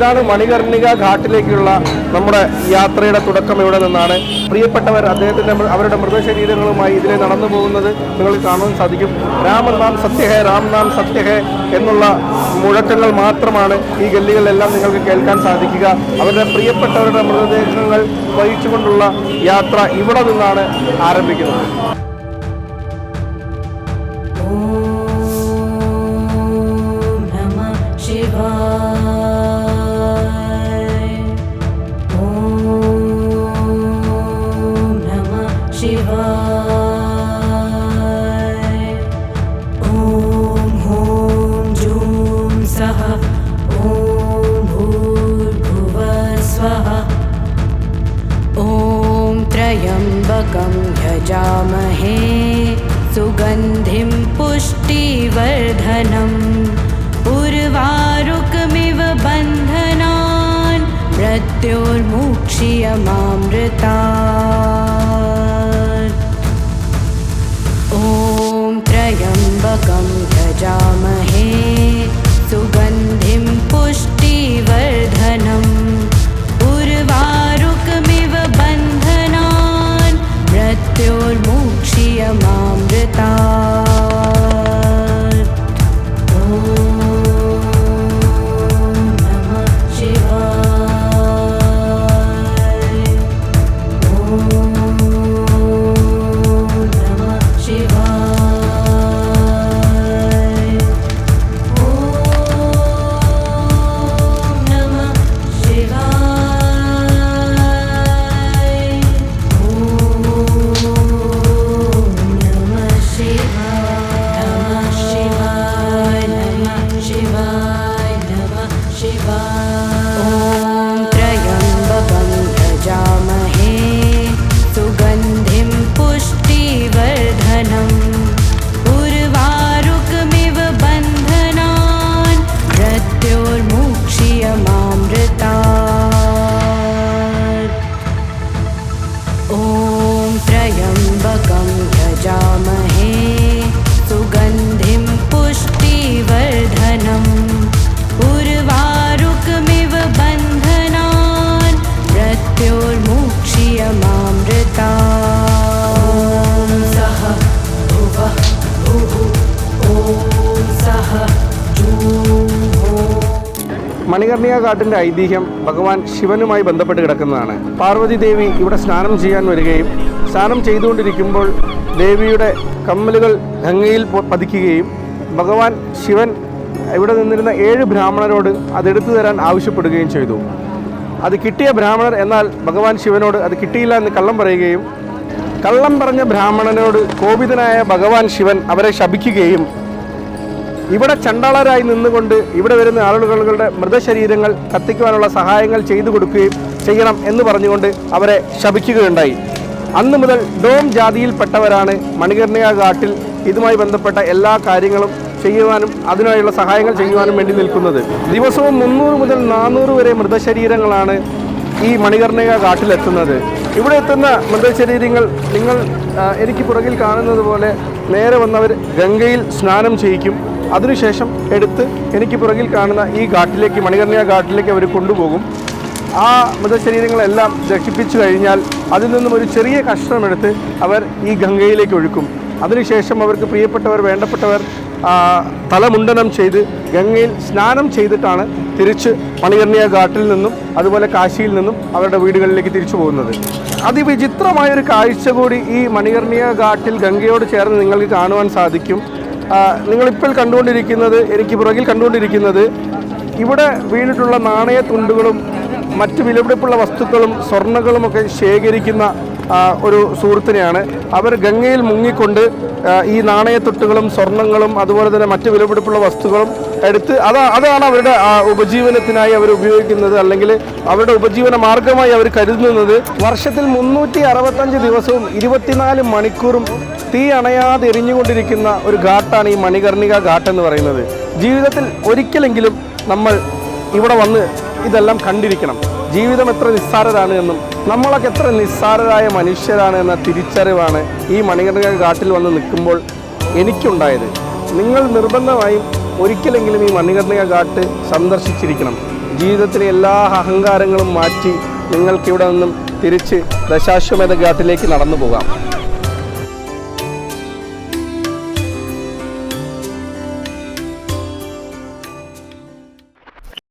ഇതാണ് മണികർണിക ഘാട്ടിലേക്കുള്ള നമ്മുടെ യാത്രയുടെ തുടക്കം ഇവിടെ നിന്നാണ്. പ്രിയപ്പെട്ടവർ അദ്ദേഹത്തിന്റെ അവരുടെ മൃതശരീരങ്ങളുമായി ഇതിലെ നടന്നു പോകുന്നത് നിങ്ങൾ കാണാൻ സാധിക്കും. രാമൻ നാം സത്യഹേ രാം നാം സത്യഹേ എന്നുള്ള മുഴക്കങ്ങൾ മാത്രമാണ് ഈ ഗല്ലികളിലെല്ലാം നിങ്ങൾക്ക് കേൾക്കാൻ സാധിക്കുക. അവരുടെ പ്രിയപ്പെട്ടവരുടെ മൃതദേഹങ്ങൾ വഹിച്ചുകൊണ്ടുള്ള യാത്ര ഇവിടെ നിന്നാണ് ആരംഭിക്കുന്നത്. शिवाय। ॐ ॐ जूं सः ॐ भूर्भुवः स्वः। ॐ त्र्यम्बकं यजामहे सुगन्धिं पुष्टिवर्धनम् उर्वारुकमिव बन्धनान्। मृत्योर्मुक्ष्यमामृतात् മണികർണിക കാട്ടിന്റെ ഐതിഹ്യം ഭഗവാൻ ശിവനുമായി ബന്ധപ്പെട്ട് കിടക്കുന്നതാണ്. പാർവതി ദേവി ഇവിടെ സ്നാനം ചെയ്യാൻ വരികയും സ്നാനം ചെയ്തുകൊണ്ടിരിക്കുമ്പോൾ ദേവിയുടെ കമ്മലുകൾ ഗംഗയിൽ പതിക്കുകയും ഭഗവാൻ ശിവൻ ഇവിടെ നിന്നിരുന്ന ഏഴ് ബ്രാഹ്മണരോട് അതെടുത്തു തരാൻ ആവശ്യപ്പെടുകയും ചെയ്തു. അത് കിട്ടിയ ബ്രാഹ്മണർ എന്നാൽ ഭഗവാൻ ശിവനോട് അത് കിട്ടിയില്ല എന്ന് കള്ളം പറയുകയും കള്ളം പറഞ്ഞ ബ്രാഹ്മണനോട് കോപിതനായ ഭഗവാൻ ശിവൻ അവരെ ശപിക്കുകയും ഇവിടെ ചണ്ടാളരായി നിന്നുകൊണ്ട് ഇവിടെ വരുന്ന ആളുകളുടെ മൃതശരീരങ്ങൾ കത്തിക്കുവാനുള്ള സഹായങ്ങൾ ചെയ്തു കൊടുക്കുകയും ചെയ്യണം എന്ന് പറഞ്ഞുകൊണ്ട് അവരെ ശപിക്കുകയുണ്ടായി. അന്ന് മുതൽ ഡോം ജാതിയിൽപ്പെട്ടവരാണ് മണികർണിക ഘാട്ടിൽ ഇതുമായി ബന്ധപ്പെട്ട എല്ലാ കാര്യങ്ങളും ചെയ്യുവാനും അതിനായുള്ള സഹായങ്ങൾ ചെയ്യുവാനും വേണ്ടി നിൽക്കുന്നത്. ദിവസവും മുന്നൂറ് മുതൽ നാനൂറ് വരെ മൃതശരീരങ്ങളാണ് ഈ മണികർണിക ഘാട്ടിലെത്തുന്നത് ഇവിടെ എത്തുന്ന മൃതശരീരങ്ങൾ നിങ്ങൾ എനിക്ക് പുറകിൽ കാണുന്നത് പോലെ നേരെ വന്നവർ ഗംഗയിൽ സ്നാനം ചെയ്യിക്കും. അതിനുശേഷം എടുത്ത് എനിക്ക് പുറകിൽ കാണുന്ന ഈ ഘാട്ടിലേക്ക് മണികർണിക ഘാട്ടിലേക്ക് അവർ കൊണ്ടുപോകും. ആ മൃതശരീരങ്ങളെല്ലാം ദഹിപ്പിച്ചു കഴിഞ്ഞാൽ അതിൽ നിന്നും ഒരു ചെറിയ കഷ്ണമെടുത്ത് അവർ ഈ ഗംഗയിലേക്ക് ഒഴുക്കും. അതിനുശേഷം അവർക്ക് പ്രിയപ്പെട്ടവർ വേണ്ടപ്പെട്ടവർ തലമുണ്ടനം ചെയ്ത് ഗംഗയിൽ സ്നാനം ചെയ്തിട്ടാണ് തിരിച്ച് മണികർണിയ ഘാട്ടിൽ നിന്നും അതുപോലെ കാശിയിൽ നിന്നും അവരുടെ വീടുകളിലേക്ക് തിരിച്ചു പോകുന്നത്. അതിവിചിത്രമായൊരു കാഴ്ച കൂടി ഈ മണികർണിയ ഘാട്ടിൽ ഗംഗയോട് ചേർന്ന് നിങ്ങൾക്ക് കാണുവാൻ സാധിക്കും. നിങ്ങളിപ്പോൾ കണ്ടുകൊണ്ടിരിക്കുന്നത് എനിക്ക് പുറകിൽ കണ്ടുകൊണ്ടിരിക്കുന്നത് ഇവിടെ വീണിട്ടുള്ള നാണയ തുണ്ടുകളും മറ്റ് വിലപിടിപ്പുള്ള വസ്തുക്കളും സ്വർണങ്ങളുമൊക്കെ ശേഖരിക്കുന്ന ഒരു സുഹൃത്തിനെയാണ്. അവർ ഗംഗയിൽ മുങ്ങിക്കൊണ്ട് ഈ നാണയത്തൊട്ടുകളും സ്വർണങ്ങളും അതുപോലെ തന്നെ മറ്റ് വിലപിടിപ്പുള്ള വസ്തുക്കളും എടുത്ത് അതാ അതാണ് അവരുടെ ഉപജീവനത്തിനായി അവർ ഉപയോഗിക്കുന്നത്. അല്ലെങ്കിൽ അവരുടെ ഉപജീവന മാർഗമായി അവർ കരുതുന്നത് വർഷത്തിൽ മുന്നൂറ്റി അറുപത്തഞ്ച് ദിവസവും ഇരുപത്തിനാല് മണിക്കൂറും തീ അണയാതെ എരിഞ്ഞുകൊണ്ടിരിക്കുന്ന ഒരു ഘാട്ടാണ് ഈ മണികർണിക ഘാട്ട് എന്ന് പറയുന്നത്. ജീവിതത്തിൽ ഒരിക്കലെങ്കിലും നമ്മൾ ഇവിടെ വന്ന് ഇതെല്ലാം കണ്ടിരിക്കണം. ജീവിതം എത്ര നിസ്സാരരാണ് എന്നും നമ്മളൊക്കെ എത്ര നിസ്സാരരായ മനുഷ്യരാണ് എന്ന തിരിച്ചറിവാണ് ഈ മണികണ്ഠ കാട്ടിൽ വന്ന് നിൽക്കുമ്പോൾ എനിക്കുണ്ടായത്. നിങ്ങൾ നിർബന്ധമായും ഒരിക്കലെങ്കിലും ഈ മണികണ്ഠ ഘാട്ട് സന്ദർശിച്ചിരിക്കണം. ജീവിതത്തിലെ എല്ലാ അഹങ്കാരങ്ങളും മാറ്റി നിങ്ങൾക്കിവിടെ നിന്നും തിരിച്ച് ദശാശ്വമേധ ഘാട്ടിലേക്ക് നടന്നു പോകാം.